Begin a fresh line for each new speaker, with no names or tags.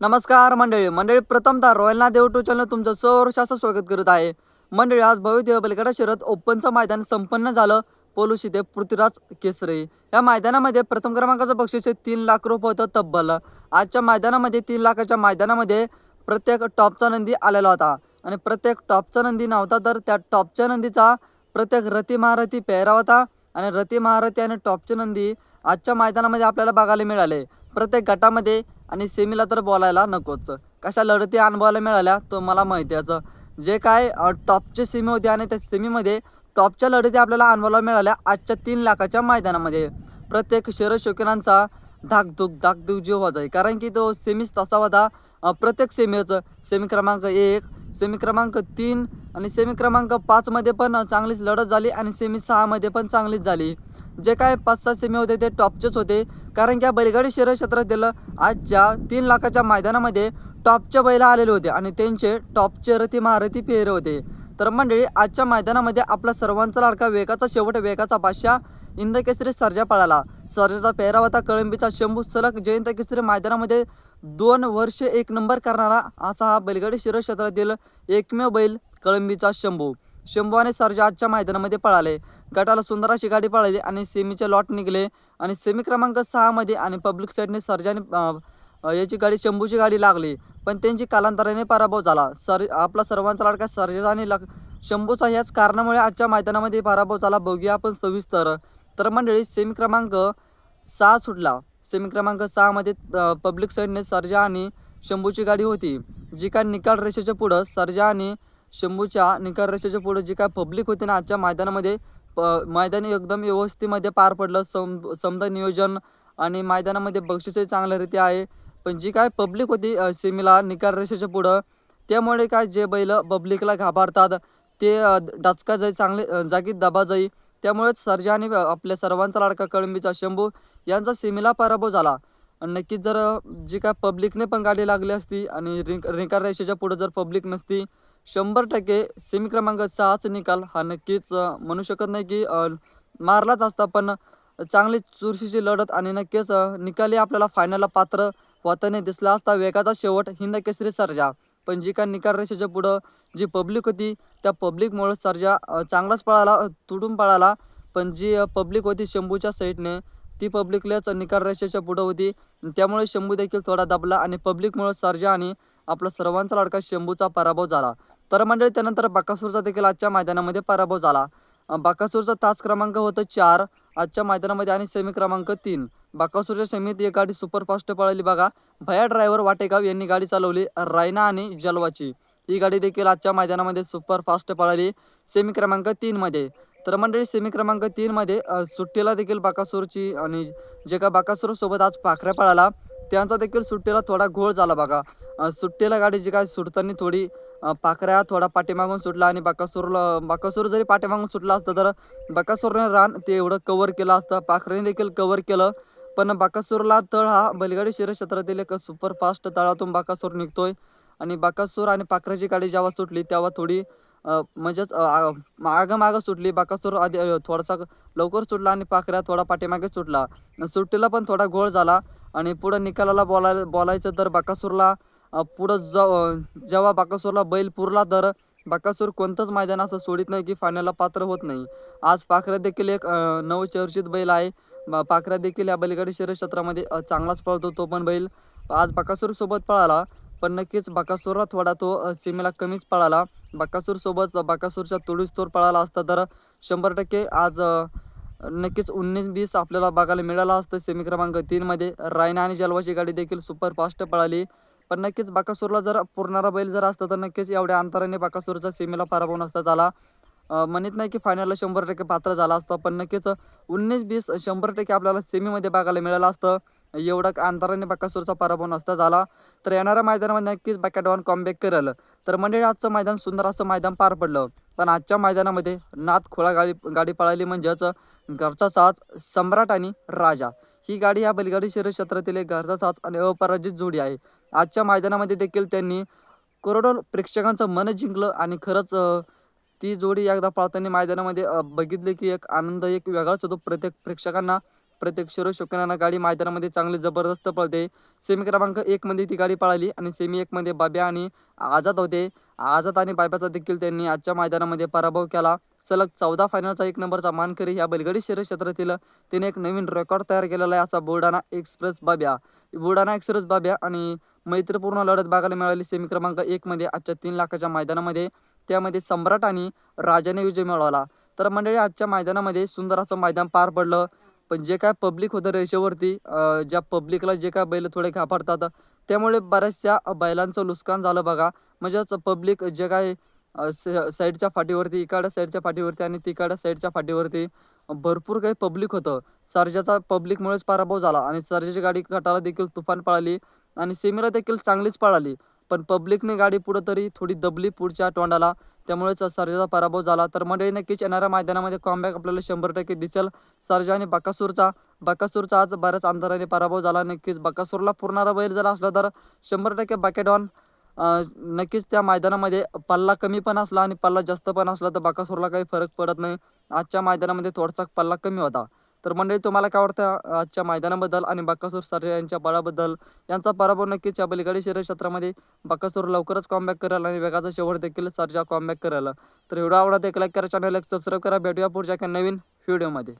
नमस्कार मंडळी. मंडळी प्रथमतः रॉयल देव टू चॅनल तुमचं सर्वशास्त्र स्वागत करत आहे. मंडळी आज भव्य बलगडा शरद ओपनचं मैदान संपन्न झालं. पोलूस इथे पृथ्वीराज केसरे. या मैदानामध्ये प्रथम क्रमांकाचं बक्षीस हे तीन लाख रुपये होतं तब्बल. आजच्या मैदानामध्ये तीन लाखाच्या मैदानामध्ये प्रत्येक टॉपचा नंदी आलेला होता. आणि प्रत्येक टॉपचा नंदी नव्हता तर त्या टॉपच्या नंदीचा प्रत्येक रती महारथी पेहरा होता. आणि रती महारथी आणि टॉपचे नंदी आजच्या मैदानामध्ये आपल्याला बघायला मिळाले. प्रत्येक गटामध्ये आणि सेमीला तर बोलायला नकोच. कशा लढती अनुभवायला मिळाल्या तो मला माहिती याचं. जे काय टॉपचे सेमी होते आणि त्या सेमीमध्ये टॉपच्या लढती आपल्याला अनुभवायला मिळाल्या आजच्या तीन लाखाच्या मैदानामध्ये. प्रत्येक शरद शौकीनांचा धाकधूक धाकधूक जीव होत. आहे कारण की तो सेमीच तसा होता प्रत्येक सेमीचं सेमी क्रमांक एक सेमी क्रमांक तीन आणि सेमी क्रमांक पाचमध्ये पण चांगलीच लढत झाली आणि सेमी सहामध्ये पण चांगलीच झाली. जे काय पाच सात सेमी होते ते टॉपचेच होते. कारण की या बैलगाडी शहर क्षेत्रातील आजच्या तीन लाखाच्या मैदानामध्ये टॉपचे बैल आलेले होते आणि त्यांचे टॉपचे रथी महारथी फेरे होते. तर मंडळी आजच्या मैदानामध्ये आपला सर्वांचा लाडका वेगाचा शेवट वेगाचा बादशाह इंद केसरी सर्जा पळाला. सर्जाचा पेहरा होता कळंबीचा शंभू सलग जयंत केसरी मैदानामध्ये दोन वर्ष एक नंबर करणारा असा हा बैलगाडी शिरक्षेत्रातील एकमेव बैल कळंबीचा शंभू. शंभू आणि सर्जा आजच्या मैदानामध्ये पळाले. गटाला सुंदर अशी गाडी पळाली आणि सेमीचे लॉट निघले आणि सेमी क्रमांक सहामध्ये आणि पब्लिक साईडने सर्जाने याची गाडी शंभूची गाडी लागली. पण त्यांची कालांतराने पराभव झाला. सर आपला सर्वांचा लाडका सर्जा आणि लक शंभूचा ह्याच कारणामुळे आजच्या मैदानामध्ये पराभव झाला. बघूया आपण सविस्तर. तर मंडळी सेमी क्रमांक सहा सुटला. सेमी क्रमांक सहामध्ये पब्लिक साईडने सर्जा आणि शंभूची गाडी होती जी काय निकाल रेषेच्या पुढं सर्जा आणि शंभूच्या निकाल रेषेच्या पुढं जी काय पब्लिक होती ना आजच्या मैदानामध्ये प मैदानी एकदम व्यवस्थेमध्ये पार पडलं. सम समजा नियोजन आणि मैदानामध्ये बक्षीसही चांगल्यारीत्या आहे. पण जी काय पब्लिक होती सेमीला निकाल रेषेच्या पुढं त्यामुळे काय जे बैल पब्लिकला घाबरतात ते डचका जाई चांगले जागी दबा जाई त्यामुळेच सर्जा आणि आपल्या सर्वांचा लाडका कळंबीचा शंभू यांचा सेमीला पराभव झाला. नक्कीच जर जी काय पब्लिकने पण गाडी लागली असती आणि रिंक रिंकार रेषेच्या पुढं जर पब्लिक नसती शंभर टक्के सेमी क्रमांक सहाच निकाल. हा नक्कीच म्हणू शकत नाही की मारलाच असता पण चांगली चुरशीची लढत आणि नक्कीच निकाली आपल्याला फायनलला पात्र होताना दिसला असता वेगाचा शेवट हिंद केसरी सर्जा. पण जी काय निकाल रेषेच्या पुढं जी पब्लिक होती त्या पब्लिकमुळं सर्जा चांगलाच पळाला तुटून तुडून पळाला. पण जी पब्लिक होती शंभूच्या साईडने ती पब्लिकलेच निकाल रेषेच्या पुढं होती. त्यामुळे शंभू देखील थोडा दबला आणि पब्लिकमुळं सर्जा आणि आपला सर्वांचा लाडका शंभूचा पराभव झाला. तर मंडळी त्यानंतर बाकासूरचा देखील आजच्या मैदानामध्ये पराभव झाला. बाकासूरचा तास क्रमांक होतं चार आजच्या मैदानामध्ये आणि सेमी क्रमांक तीन. बाकासूरच्या सेमीत एक गाडी सुपरफास्ट पळाली बघा. भया ड्रायव्हर वाटेगाव यांनी गाडी चालवली रायना आणि जलवाची. ही गाडी देखील आजच्या मैदानामध्ये सुपरफास्ट पळाली सेमी क्रमांक तीनमध्ये तर मंडळी सेमी क्रमांक तीनमध्ये सुट्टीला देखील बाकासूरची आणि जे का बाकासूरसोबत आज पाखऱ्या पळाला त्यांचा देखील सुट्टीला थोडा घोळ झाला बघा. सुट्टीला गाडी जी काय सुटताना थोडी पाखऱ्या थोडा पाठीमागून सुटला आणि बाकासूरला बाकासूर जरी पाठीमागून सुटला असतं तर बाकासूरने रान ते एवढं कव्हर केलं असतं. पाखऱ्याने देखील कव्हर केलं. पण बाकासूरला तळ हा बैलगाडी शिर क्षेत्रातील एक सुपरफास्ट तळातून बाकासूर निघतोय. आणि बाकासूर आणि पाखराची गाडी जेव्हा सुटली तेव्हा थोडी म्हणजेच मागं मागं सुटली. बाकासूर आधी थोडासा लवकर सुटला आणि पाखऱ्या थोडा पाठीमागे सुटला. सुट्टीला पण थोडा घोळ झाला. आणि पुढं निकालाला बोलाय बोलायचं तर बाकासूरला पुढं ज जेव्हा बाकासूरला बैल पुरला तर बाकासूर कोणतंच मैदान असं सोडित नाही की फायनलला पात्र होत नाही. आज पाखऱ्या देखील एक नवचर्चित बैल आहे. ब- पाखऱ्या देखील या बैलगाडी शरीर क्षेत्रामध्ये चांगलाच पळतो तो पण बैल. आज बाकासूरसोबत पळाला पण नक्कीच बाकासूरला थोडा तो सीमेला कमीच पळाला. बाकासूरसोबत बाकासूरच्या तोडीस तोड पळाला असता तर शंभर टक्के आज नक्कीच उन्नीस बीस आपल्याला बघायला मिळालं असतं. सेमी क्रमांक तीनमध्ये रायना आणि जलवाची गाडी देखील सुपर फास्ट पळाली. पण नक्कीच बाकासूरला जर पुरणारा बैल जर असता तर नक्कीच एवढ्या अंतराने बाकासूरचा सेमीला पराभव नसता झाला. म्हणत नाही की फायनलला शंभर टक्के पात्र झाला असतं पण नक्कीच उन्नीस बीस शंभर टक्के आपल्याला सेमीमध्ये बघायला मिळालं असतं. एवढा अंतराने बाकासूरचा पराभव नसता झाला. तर येणाऱ्या मैदानामध्ये नक्कीच बॅकॅडॉन कॉमबॅक करेल. तर मंडळी आजचं मैदान सुंदर असं मैदान पार पडलं. पण आजच्या मैदानामध्ये नाथ खोळा गाडी गाडी पळाली म्हणजेच घरचा साज सम्राट आणि राजा. ही गाडी या बैलगाडी शरीर क्षेत्रातील एक घरचा साज आणि अपराजित जोडी आहे. आजच्या मैदानामध्ये देखील त्यांनी करोडो प्रेक्षकांचं मन जिंकलं आणि खरंच ती जोडी एकदा पाळताना मैदानामध्ये अ, बघितली की एक आनंद एक वेगळाच होतो. प्रत्येक प्रेक्षकांना प्रत्येक शिरो शुकनाना गाडी मैदानामध्ये चांगली जबरदस्त पळते. सेमी क्रमांक एकमध्ये ती गाडी पळाली आणि सेमी एकमध्ये बाब्या आणि आझाद होते. आझाद आणि बाब्याचा देखील त्यांनी आजच्या मैदानामध्ये पराभव केला. सलग चौदा फायनलचा एक नंबरचा मानकरी या बैलगाडी शर्यत क्षेत्रातील तिने एक नवीन रेकॉर्ड तयार केलेला आहे असा बुलढाणा एक्सप्रेस बाब्या. बुलढाणा एक्सप्रेस बाब्या आणि मैत्रीपूर्ण लढत बघायला मिळाली. सेमी क्रमांक एकमध्ये आजच्या तीन लाखाच्या मैदानामध्ये त्यामध्ये सम्राट आणि राजाने विजय मिळवला. तर मंडळी आजच्या मैदानामध्ये सुंदर असं मैदान पार पडलं. पण जे काय पब्लिक होतं रेषेवरती ज्या पब्लिकला जे काय बैल थोडे घाबरतात त्यामुळे बऱ्याचशा बैलांचं नुकसान झालं बघा. म्हणजेच पब्लिक जे काय स- साईडच्या फाटीवरती इकडं साईडच्या फाटीवरती आणि तिकडं साईडच्या फाटीवरती भरपूर काही पब्लिक होतं. सर्जाचा पब्लिकमुळेच पराभव झाला आणि सर्जाची गाडी गटाला देखील तुफान पळाली. आणि सेमीला देखील चांगलीच पळाली. पण पब्लिकने गाडी पुढं तरी थोडी दबली पुढच्या तोंडाला. त्यामुळेच सर्जाचा पराभव झाला. तर मंडळी नक्कीच येणाऱ्या मैदानामध्ये कॉमबॅक आपल्याला शंभर टक्के दिसेल. सर्जा आणि बकासूरचा बकासूरचा आज बऱ्याच अंतराने पराभव झाला. नक्कीच बकासूरला पुरणारा बैल जर असला तर शंभर टक्के बॅकेडॉन नक्कीच त्या मैदानामध्ये पल्ला कमी पण असला आणि पल्ला जास्त पण असला तर बकासूरला काही फरक पडत नाही. आजच्या मैदानामध्ये थोडासा पल्ला कमी होता. तर मंडळी तुम्हाला काय वाटतं? आजच्या मैदानाबद्दल आणि बाकासूर सर्जा यांच्या बळाबद्दल यांचा पराभव नक्कीच या बलिगाडी शरीर क्षेत्रामध्ये बाकासूर लवकरच कॉमबॅक करेल आणि वेगाचा शेवट देखील सर्जा कॉमबॅक करेल तर एवढा आवडत एक लाईक करा चॅनल एक सबस्क्राईब करा. भेटूया पुढच्या एका नवीन व्हिडिओमध्ये